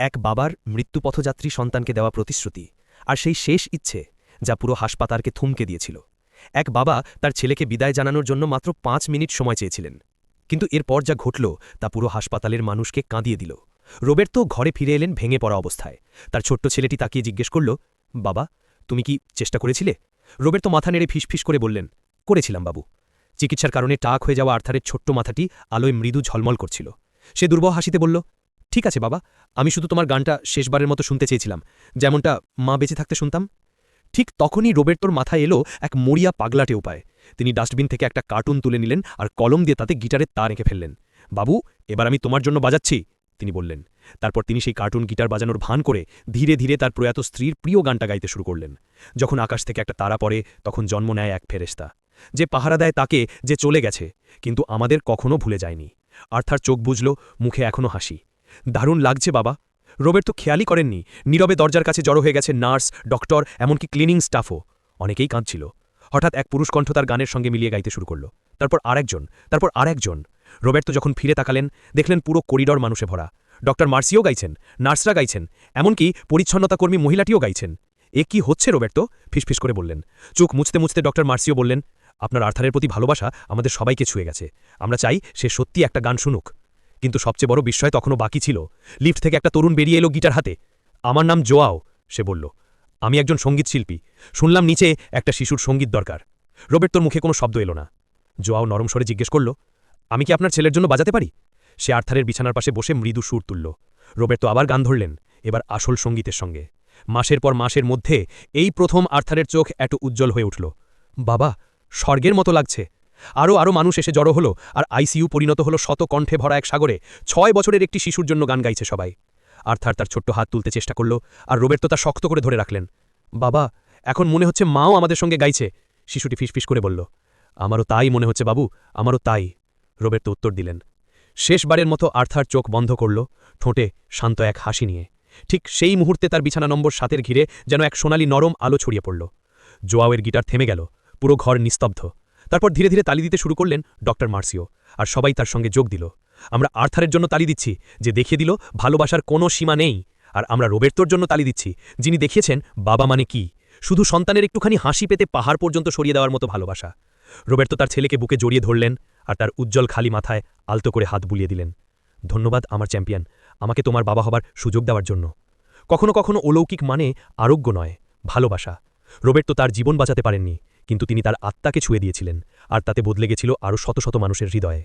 এক বাবার মৃত্যুপথযাত্রী সন্তানকে দেওয়া প্রতিশ্রুতি আর সেই শেষ ইচ্ছে যা পুরো হাসপাতালকে থমকে দিয়েছিল। এক বাবা তার ছেলেকে বিদায় জানানোর জন্য মাত্র পাঁচ মিনিট সময় চেয়েছিলেন। কিন্তু এরপর যা ঘটল তা পুরো হাসপাতালের মানুষকে কাঁদিয়ে দিল। রোবের্তো ঘরে ফিরে এলেন ভেঙে পড়া অবস্থায়। তার ছোট্ট ছেলেটি তাকিয়ে জিজ্ঞেস করল, বাবা, তুমি কি চেষ্টা করেছিলে? রোবের্তো মাথা নেড়ে ফিসফিস করে বললেন, করেছিলাম বাবু। চিকিৎসার কারণে টাক হয়ে যাওয়া আর্থারের ছোট্ট মাথাটি আলোয় মৃদু ঝলমল করছিল। সে দুর্বহ হাসিতে বলল ঠিক আছে, বাবা। আমি শুধু তোমার গানটা শেষবারের মতো শুনতে চেয়েছিলাম। যেমনটা মা বেঁচে থাকতে শুনতাম। ঠিক তখনই রোবের্টোর মাথায় এলো এক মরিয়া পাগলাটে উপায়। তিনি ডাস্টবিন থেকে একটা কার্টুন তুলে নিলেন আর কলম দিয়ে তাতে গিটারের তার এঁকে ফেললেন। বাবু, এবার আমি তোমার জন্য বাজাচ্ছি, তিনি বললেন। তারপর তিনি সেই কার্টুন গিটার বাজানোর ভান করে ধীরে ধীরে তার প্রয়াত স্ত্রীর প্রিয় গানটা গাইতে শুরু করলেন। যখন আকাশ থেকে একটা তারা পড়ে, তখন জন্ম নেয় এক ফেরেস্তা যে পাহারা দেয় তাকে, যে চলে গেছে। কিন্তু আমাদের কখনো ভুলে যায়নি। আর্থার চোখ বুঝল, মুখে এখনও হাসি। দারুণ লাগছে বাবা। রোবের তো খেয়ালই করেননি, নীরবে দরজার কাছে জড়ো হয়ে গেছে নার্স, ডক্টর, এমনকি ক্লিনিং স্টাফও। অনেকেই কাঁদছিল। হঠাৎ এক পুরুষ কণ্ঠ তার গানের সঙ্গে মিলিয়ে গাইতে শুরু করল। তারপর আরেকজন তারপর আরেকজন। রোবের্তো যখন ফিরে তাকালেন, দেখলেন পুরো করিডর মানুষে ভরা। ডক্টর মার্সিও গাইছেন, নার্সরা গাইছেন, এমনকি পরিচ্ছন্নতাকর্মী মহিলাটিও গাইছেন। এ কি হচ্ছে রোবের্তো ফিসফিস করে বললেন। চোখ মুছতে মুছতে ডক্টর মার্সিও বললেন, আপনার আর্থারের প্রতি ভালোবাসা আমাদের সবাইকে ছুঁয়ে গেছে। আমরা চাই সে সত্যি একটা গান শুনুক। কিন্তু সবচেয়ে বড় বিস্ময় তখনও বাকি ছিল। লিফট থেকে একটা তরুণ বেরিয়ে এলো গিটার হাতে। আমার নাম জোয়াও সে বলল। আমি একজন সংগীত শিল্পী। শুনলাম নিচে একটা শিশুর সংগীত দরকার। রোবের তোর মুখে কোনো শব্দ এলো না জোয়াও নরম স্বরে জিজ্ঞেস করল, আমি কি আপনার ছেলের জন্য বাজাতে পারি সে আর্থারের বিছানার পাশে বসে মৃদু সুর তুলল। রোবের তো আবার গান ধরলেন, এবার আসল সঙ্গীতের সঙ্গে। মাসের পর মাসের মধ্যে এই প্রথম আর্থারের চোখ এত উজ্জ্বল হয়ে উঠল। বাবা, স্বর্গের মতো লাগছে। আরও আরও মানুষ এসে জড়ো হলো আর আইসিইউ পরিণত হলো শত কণ্ঠে ভরা এক সাগরে। ছয় বছরের একটি শিশুর জন্য গান গাইছে সবাই। আর্থার তার ছোট্ট হাত তুলতে চেষ্টা করল আর রোবের্তো তা শক্ত করে ধরে রাখলেন। বাবা, এখন মনে হচ্ছে মাও আমাদের সঙ্গে গাইছে। শিশুটি ফিসফিস করে বলল, আমারও তাই মনে হচ্ছে বাবু, আমারও তাই। রোবের্তো উত্তর দিলেন। শেষবারের মতো আর্থার চোখ বন্ধ করল ঠোঁটে শান্ত এক হাসি নিয়ে। ঠিক সেই মুহূর্তে তার বিছানা নম্বর সাতের ঘিরে যেন এক সোনালি নরম আলো ছড়িয়ে পড়ল। জোয়াওয়ের গিটার থেমে গেল, পুরো ঘর নিস্তব্ধ। তারপর ধীরে ধীরে তালি দিতে শুরু করলেন ডক্টর মার্সিও, আর সবাই তার সঙ্গে যোগ দিল। আমরা আর্থারের জন্য তালি দিচ্ছি, যে দেখিয়ে দিল ভালোবাসার কোনো সীমা নেই, আর আমরা রোবের্তোর জন্য তালি দিচ্ছি, যিনি দেখিয়েছেন বাবা মানে কি। শুধু সন্তানের একটুখানি হাসি পেতে পাহাড় পর্যন্ত সরিয়ে দেওয়ার মতো ভালোবাসা। রোবের্তো তার ছেলেকে বুকে জড়িয়ে ধরলেন আর তার উজ্জ্বল খালি মাথায় আলতো করে হাত বুলিয়ে দিলেন। ধন্যবাদ আমার চ্যাম্পিয়ন, আমাকে তোমার বাবা হবার সুযোগ দেওয়ার জন্য। কখনো কখনো অলৌকিক মানে আরোগ্য নয়, ভালোবাসা। রোবের্তো তার জীবন বাঁচাতে পারেননি কিন্তু তিনি তার আত্মাকে ছুঁয়ে দিয়েছিলেন, আর তাতে বদলে গেছিল আরও শত শত মানুষের হৃদয়ে।